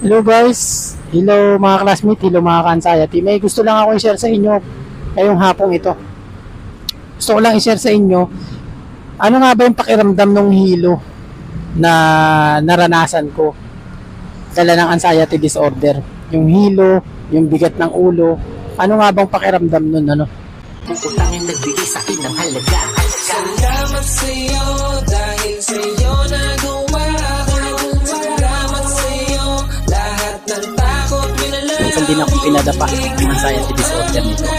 Hello guys, hello mga classmate, hello mga kansayati. May gusto lang ako i-share sa inyo ngayong hapong ito. Gusto ko lang i-share sa inyo, ano nga ba yung pakiramdam ng hilo na naranasan ko dala ng anxiety disorder. Yung hilo, yung bigat ng ulo, ano nga bang pakiramdam nun ano? Utangin nagbigay sa akin ng halaga Salamat sa'yo dahil sa'yo nagawa din ako pinadapa ng anxiety disorder nito.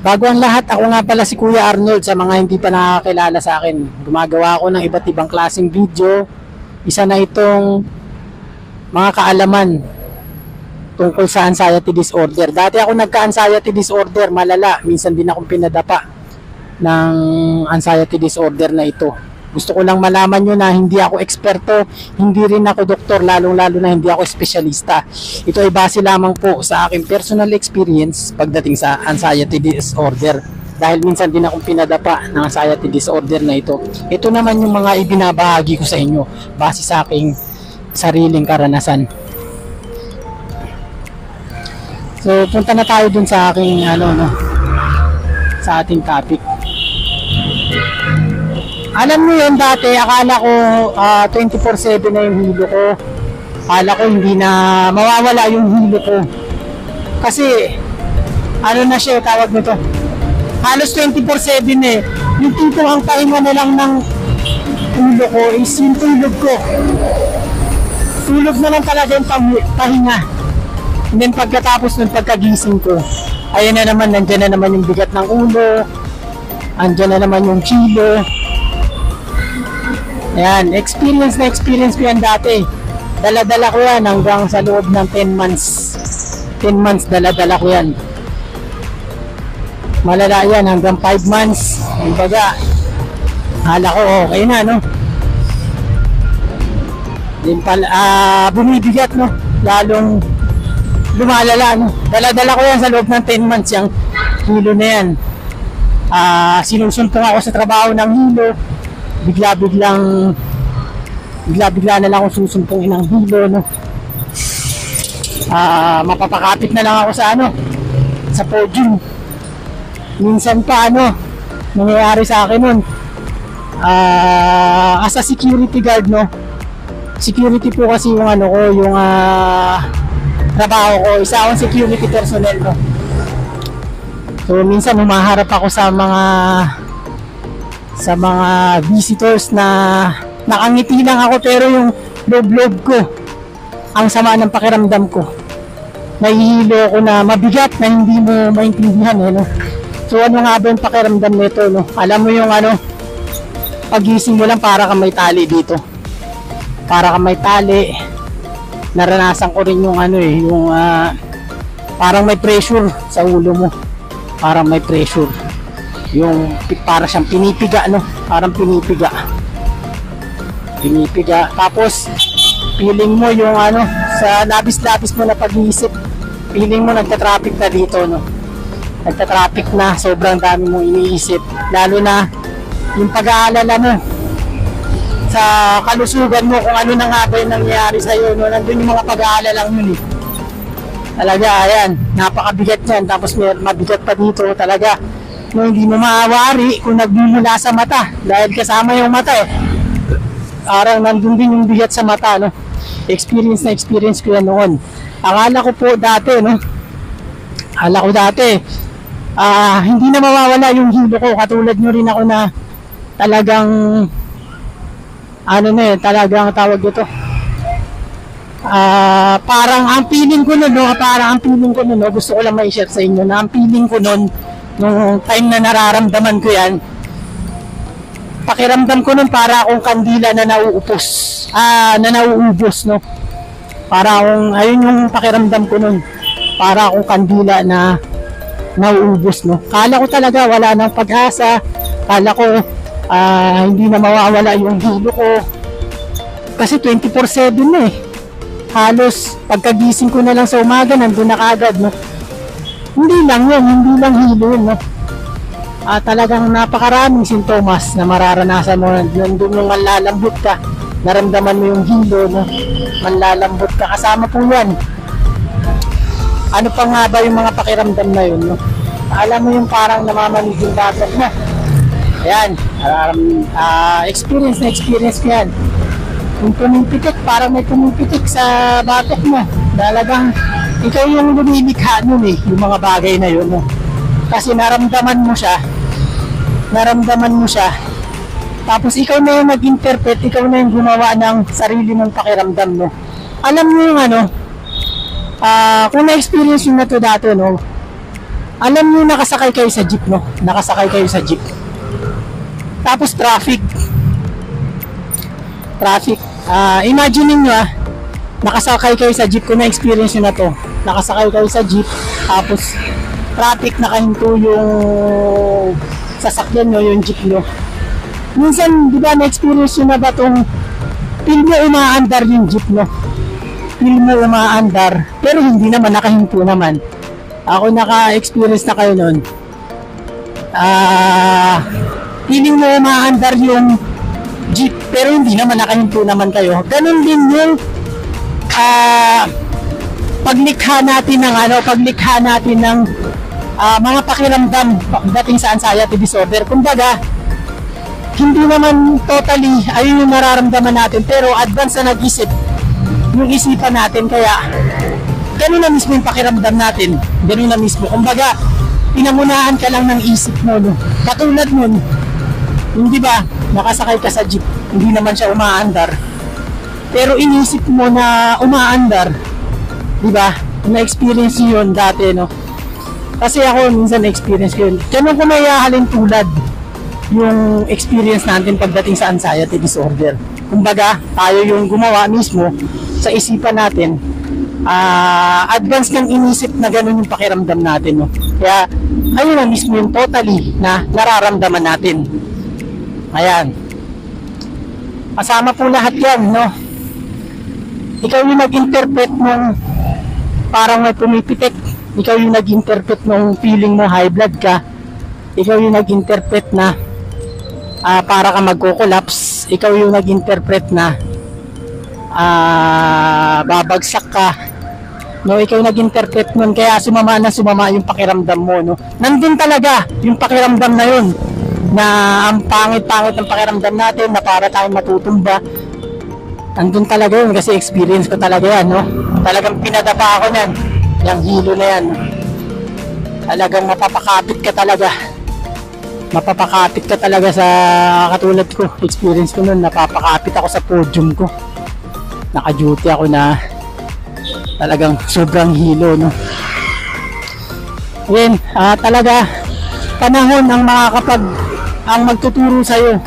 Bago ang lahat, ako nga pala si Kuya Arnold sa mga hindi pa nakakilala sa akin. Gumagawa ako ng iba't ibang klaseng video. Isa na itong mga kaalaman tungkol sa anxiety disorder. Dati ako nagka-anxiety disorder, malala. Minsan din akong pinadapa ng anxiety disorder na ito. Gusto ko lang malaman nyo na hindi ako eksperto, hindi rin ako doktor, lalong-lalo na hindi ako espesyalista. Ito ay base lamang po sa aking personal experience pagdating sa anxiety disorder. Dahil minsan din akong pinadapa ng anxiety disorder na ito. Ito naman yung mga ibinabahagi ko sa inyo base sa aking sariling karanasan. So, punta na tayo dun sa aking ano no sa ating topic. Alam mo yun dati, akala ko ah, 24/7 na yung hilo ko. Akala ko hindi na mawawala yung hilo ko. Kasi ano na siya tawag nito? Halos 24/7 eh. Yung tipo ang pahinga na lang ng ulo ko is yung tulog ko. Tulog na lang talaga yung pahinga. And then pagkatapos ng pagkagising ko, ayun na naman, nandyan na naman yung bigat ng ulo, andyan na naman yung kilo. Ayan, experience na experience ko yan dati. Dala-dala ko yan hanggang sa loob ng 10 months. 10 months dala-dala ko yan. Malala yan hanggang 5 months. Kumbaga, hala ko okay na, no? Din pala, ah, bumibigat, no? Lalong lumalala, no? Dala-dala ko yan sa loob ng 10 months, yung hilo na yan. Ah, sinusuntong ako sa trabaho ng hilo. Bigla-biglang bigla-bigla na lang akong susumpongin ng hilo, no? Ah, mapapakapit na lang ako sa ano, sa podium. Minsan pa ano, nangyayari sa akin nun. Ah, as a security guard, no? Security po kasi yung ano ko, yung ah, trabaho ko. Isa akong security personnel, no? So, minsan humaharap ako sa mga sa mga visitors na nakangiti lang ako pero yung loob-loob ko ang sama ng pakiramdam ko nahihilo ako na mabigat na hindi mo maintindihan eh, no? so ano nga ba yung pakiramdam nito no? alam mo yung ano pagising mo lang para kang may tali dito para kang may tali naranasan ko rin yung ano eh yung ah, parang may pressure sa ulo mo. Parang may pressure. Yung para siyang pinipiga no? Parang pinipiga. Pinipiga. Tapos feeling mo yung ano sa labis-labis mo na pag-iisip feeling mo nagta-traffic na dito no? Nagta-traffic na sobrang dami mong iniisip. Lalo na yung pag-aalala mo sa kalusugan mo kung ano na nga ba yung nangyayari sa'yo no? Nandun yung mga pag-aalala mo eh. Talaga ayan napakabigat yan tapos may mabigat pa dito talaga. No, hindi mo maawari kung nagmumula sa mata dahil kasama yung mata eh. Parang nandun din yung bigat sa mata no? Experience na experience ko yan noon. Akala ko po dati no? Akala ko dati ah hindi na mawawala yung hilo ko. Katulad nyo rin ako na talagang ano na eh talagang tawag dito Ah, parang ang feeling ko noon, no, parang ang feeling ko noon, no, gusto ko lang ma-share sa inyo na ang feeling ko noon, nung time na nararamdaman ko yan, pakiramdam ko noon para akong kandila na nauupos, ah, na nauubos, no. Para akong, ayun yung pakiramdam ko noon, para akong kandila na nauubos, no. Kala ko talaga wala nang pag-asa, kala ko ah, hindi na mawawala yung hilo ko, kasi 24-7 na eh. Halos pagkagising ko na lang sa umaga, nandun na kaagad, no? Hindi lang yun, hindi lang hilo yun, no? Ah, talagang napakaraming sintomas na mararanasan mo. Nandun yung manlalambot ka, naramdaman mo yung hilo, no? Manlalambot ka, kasama po yan. Ano pa nga ba yung mga pakiramdam na yun, no? Alam mo yung parang namamanig yung batok mo. Ayan, um, ah, experience na experience ko yan. Yung pumipitik, parang may pumipitik sa batok mo. Talagang ikaw yung lumilikha nun eh, yung mga bagay na yun. No? Kasi naramdaman mo siya, naramdaman mo siya, tapos ikaw na yung nag-interpret, ikaw na yung gumawa ng sarili mong pakiramdam, no? Alam mo yung ano, ah kung na-experience nyo na to dati, no? Alam nyo nakasakay kayo sa jeep, no? Nakasakay kayo sa jeep. Tapos traffic. Traffic. Ah, imagine niyo ah, nakasakay kayo sa jeep kung na-experience nyo na to. Nakasakay kayo sa jeep, tapos traffic nakahinto yung sasakyan nyo, yung jeep nyo. Minsan, di ba, na-experience nyo na ba tong feel mo umaandar yung jeep no? Feel mo umaandar, pero hindi naman, nakahinto naman. Ako naka-experience na kayo nun. Ah, feeling mo umaandar yung jeep, pero hindi naman nakahinto naman kayo. Ganun din yung ah, paglikha natin ng ano, paglikha natin ng ah, mga pakiramdam dating sa anxiety disorder. Kumbaga, hindi naman totally ayun yung nararamdaman natin pero advance na nag-isip yung isipan natin kaya ganun na mismo yung pakiramdam natin ganun na mismo kumbaga pinangunahan ka lang ng isip mo no? katulad nun hindi ba nakasakay ka sa jeep hindi naman siya umaandar pero inisip mo na umaandar di ba na-experience niyo yun dati no kasi ako minsan na-experience ko yun ganun ko may hahalin tulad yung experience natin pagdating sa anxiety disorder. Kumbaga, tayo yung gumawa mismo sa isipan natin. ah advance ng inisip na ganun yung pakiramdam natin. No? Kaya, ayun na mismo yung totally na nararamdaman natin. Ayan. Kasama po lahat yan, no? Ikaw yung nag-interpret nung parang may pumipitik. Ikaw yung nag-interpret nung feeling mo high blood ka. Ikaw yung nag-interpret na ah, para ka magko-collapse, ikaw yung nag-interpret na ah, babagsak ka. No, ikaw nag-interpret nun kaya sumama na sumama yung pakiramdam mo, no. Nandun talaga yung pakiramdam na yun na ang pangit-pangit ng pakiramdam natin na para tayong matutumba. Nandun talaga yun kasi experience ko talaga yan, no. Talagang pinadapa ako niyan. Yung hilo na yan. Talagang mapapakapit ka talaga mapapakapit ka talaga sa katulad ko experience ko noon napapakapit ako sa podium ko naka-duty ako na talagang sobrang hilo no Then, ah, talaga panahon ang makakapag ang magtuturo sa iyo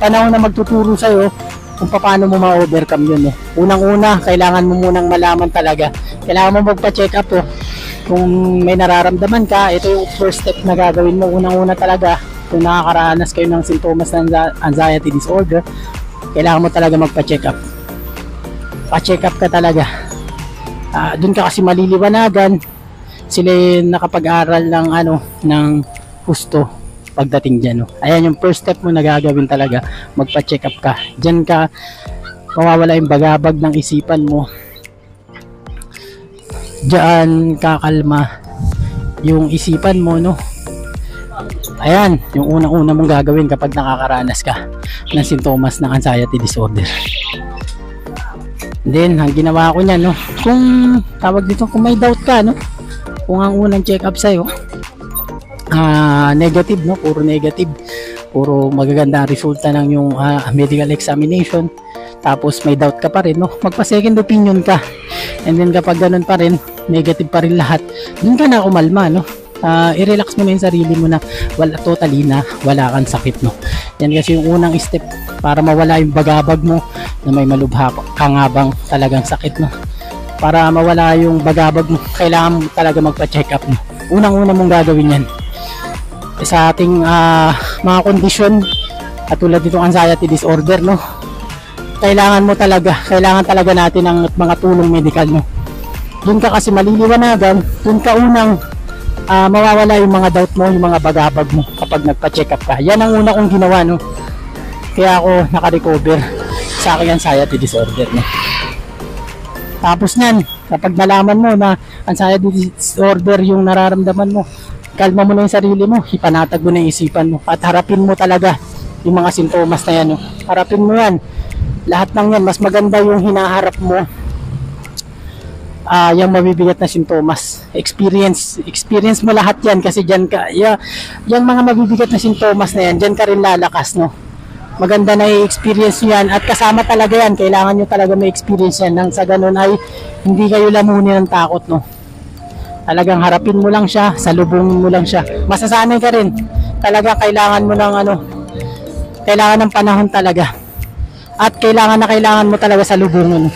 panahon na magtuturo sa iyo kung paano mo ma-overcome yun eh. Unang-una, kailangan mo munang malaman talaga. Kailangan mo magpa-check up oh. Kung may nararamdaman ka, ito yung first step na gagawin mo. Unang-una talaga, kung nakakaranas kayo ng sintomas ng anxiety disorder, kailangan mo talaga magpa-check up. Pa-check up ka talaga. Ah, doon ka kasi maliliwanagan. Sila nakapag-aral ng ano, ng husto pagdating dyan. No? Ayan yung first step mo na gagawin talaga, magpa-check up ka. Diyan ka mawawala yung bagabag ng isipan mo. Diyan kakalma yung isipan mo, no? Ayan, yung unang-una mong gagawin kapag nakakaranas ka ng sintomas ng anxiety disorder. Then, ang ginawa ko niyan, no? Kung tawag dito, kung may doubt ka, no? Kung ang unang check up sa'yo, ah negative, no? Puro negative. Puro magaganda resulta ng yung ah, medical examination. Tapos may doubt ka pa rin, no? Magpa second opinion ka. And then kapag ganun pa rin, negative pa rin lahat, dun ka na kumalma, no? Ah, i-relax mo na yung sarili mo na wala totally na wala kang sakit no. Yan kasi yung unang step para mawala yung bagabag mo na may malubha ka nga bang talagang sakit no. Para mawala yung bagabag mo, kailangan mo talaga magpa-check up no. Unang-una mong gagawin yan. Sa ating ah, mga kondisyon katulad nitong anxiety disorder no. kailangan mo talaga, kailangan talaga natin ng mga tulong medikal, no? Doon ka kasi maliliwanagan, doon ka unang ah, mawawala yung mga doubt mo, yung mga bagabag mo kapag nagpa-check up ka. Yan ang una kong ginawa, no? Kaya ako naka-recover sa aking anxiety disorder, no? Tapos niyan, kapag nalaman mo na anxiety disorder yung nararamdaman mo, kalma mo na yung sarili mo, ipanatag mo na yung isipan mo, at harapin mo talaga yung mga sintomas na yan. Harapin mo yan. Lahat ng yan, mas maganda yung hinaharap mo ah yung mabibigat na sintomas. Experience, experience mo lahat yan kasi dyan ka, ya, yung mga mabibigat na sintomas na yan, dyan ka rin lalakas, no? maganda na i-experience yan at kasama talaga yan kailangan nyo talaga may experience yan nang sa ganun ay hindi kayo lamunin ng takot no talagang harapin mo lang siya salubungin mo lang siya. Masasanay ka rin. Talaga kailangan mo ng ano kailangan ng panahon talaga. At kailangan na kailangan mo talaga salubungin.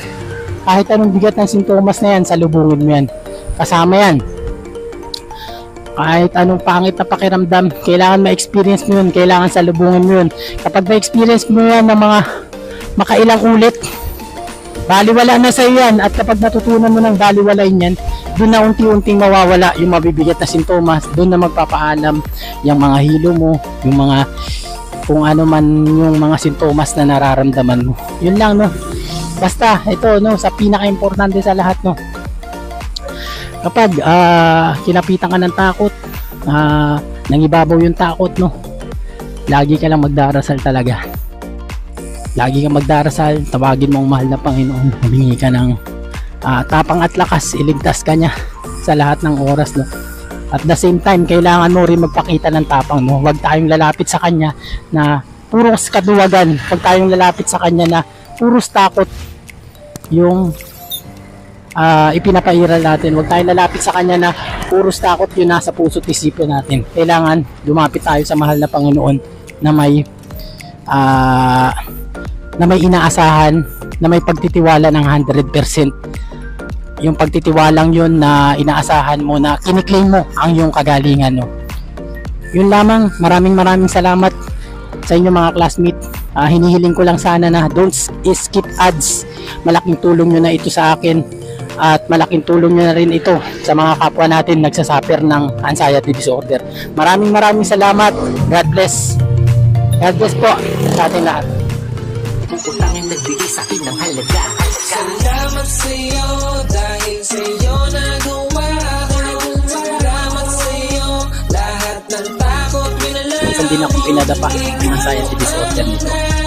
Kahit anong bigat ng sintomas na yan salubungin mo yan. Kasama yan. Kahit anong pangit na pakiramdam, kailangan ma-experience mo yun, kailangan salubungin mo yun. Kapag ma-experience mo yan ng mga makailang ulit, baliwala na sa yan. At kapag natutunan mo ng baliwalain yan, doon na unti-unting mawawala yung mabibigat na sintomas, doon na magpapaalam yung mga hilo mo, yung mga kung ano man yung mga sintomas na nararamdaman mo. Yun lang no. Basta ito no sa pinaka-importante sa lahat no kapag ah, kinapitan ka ng takot, ah, nangibabaw yung takot, no? Lagi ka lang magdarasal talaga. Lagi kang magdarasal, tawagin mo ang mahal na Panginoon, humingi ka ng ah, tapang at lakas, iligtas ka niya sa lahat ng oras, no? At the same time, kailangan mo rin magpakita ng tapang, no? Huwag tayong lalapit sa Kanya na puros kaduwagan. Huwag tayong lalapit sa Kanya na puros takot yung ah ipinapairal natin. Huwag tayong lalapit sa kanya na puros takot yun nasa puso't isipin natin. Kailangan lumapit tayo sa mahal na Panginoon na may ah na may inaasahan, na may pagtitiwala ng 100%. Yung pagtitiwalang yun na inaasahan mo na kiniklaim mo ang iyong kagalingan. No? Yun lamang, maraming maraming salamat sa inyo mga classmate. Ah, hinihiling ko lang sana na don't skip ads. Malaking tulong nyo na ito sa akin at malaking tulong nyo na rin ito sa mga kapwa natin nagsasuffer ng anxiety disorder. Maraming maraming salamat. God bless. God bless po sa ating lahat. Utangin nagbigay sa akin ng halaga sa'yo dahil sa'yo nagawa ko Salamat sa'yo lahat ng takot minalaman Minsan din akong pinadapa ng anxiety disorder nito.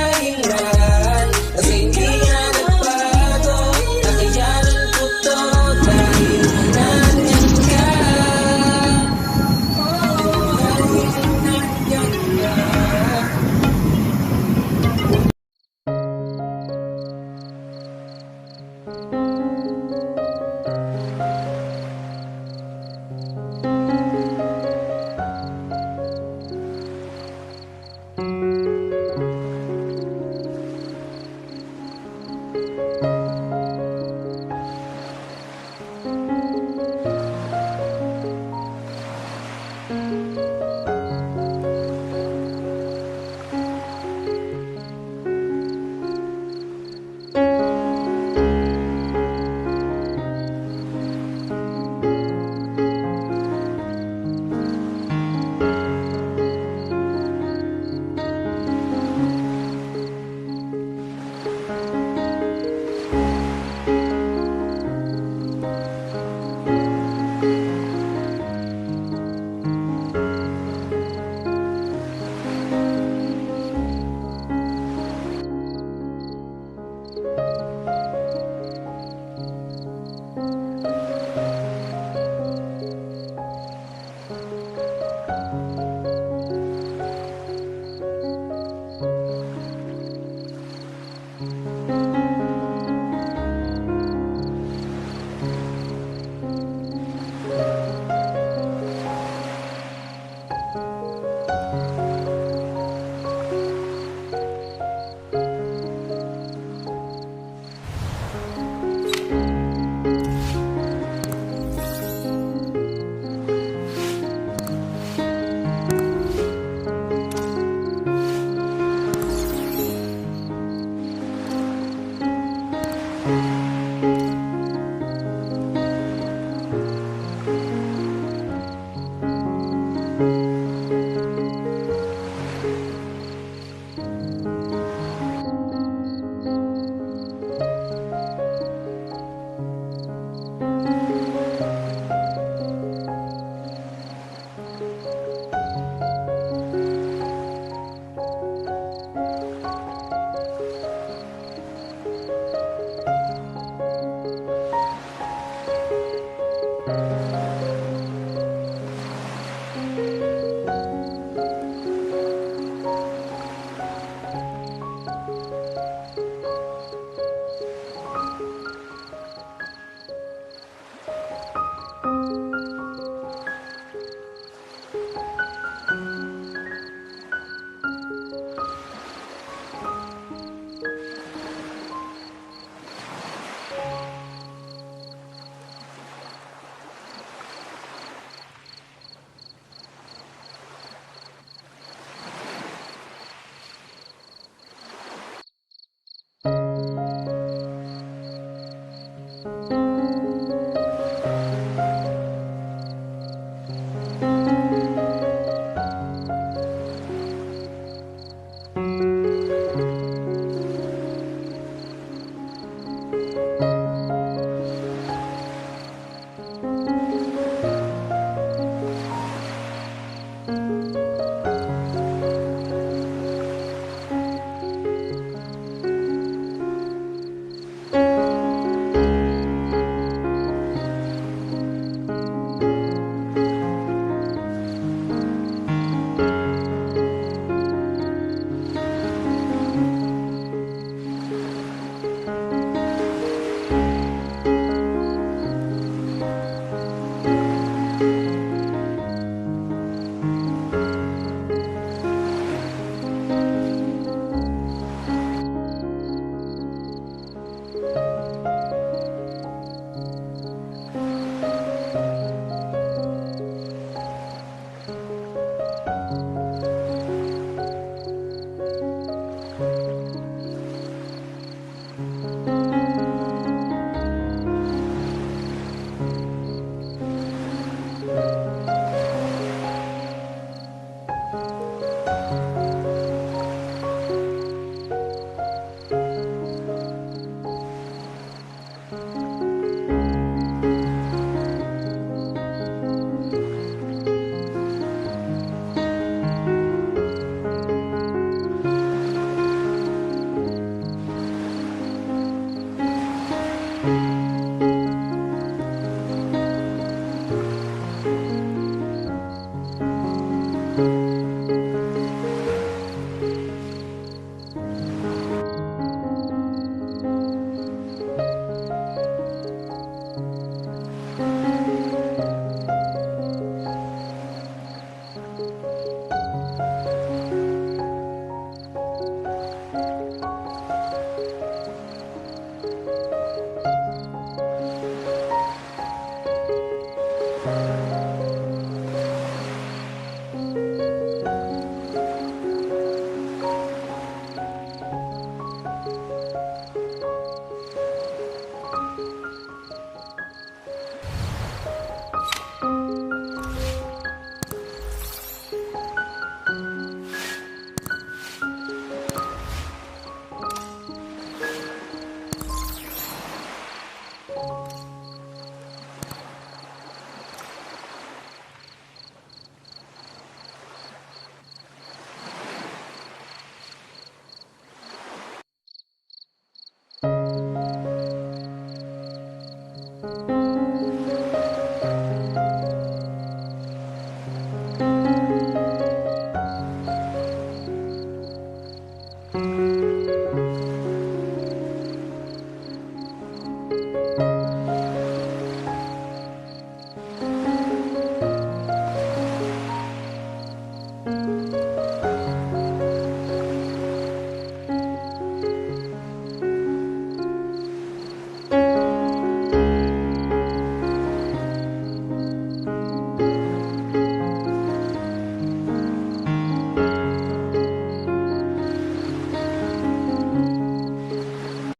了。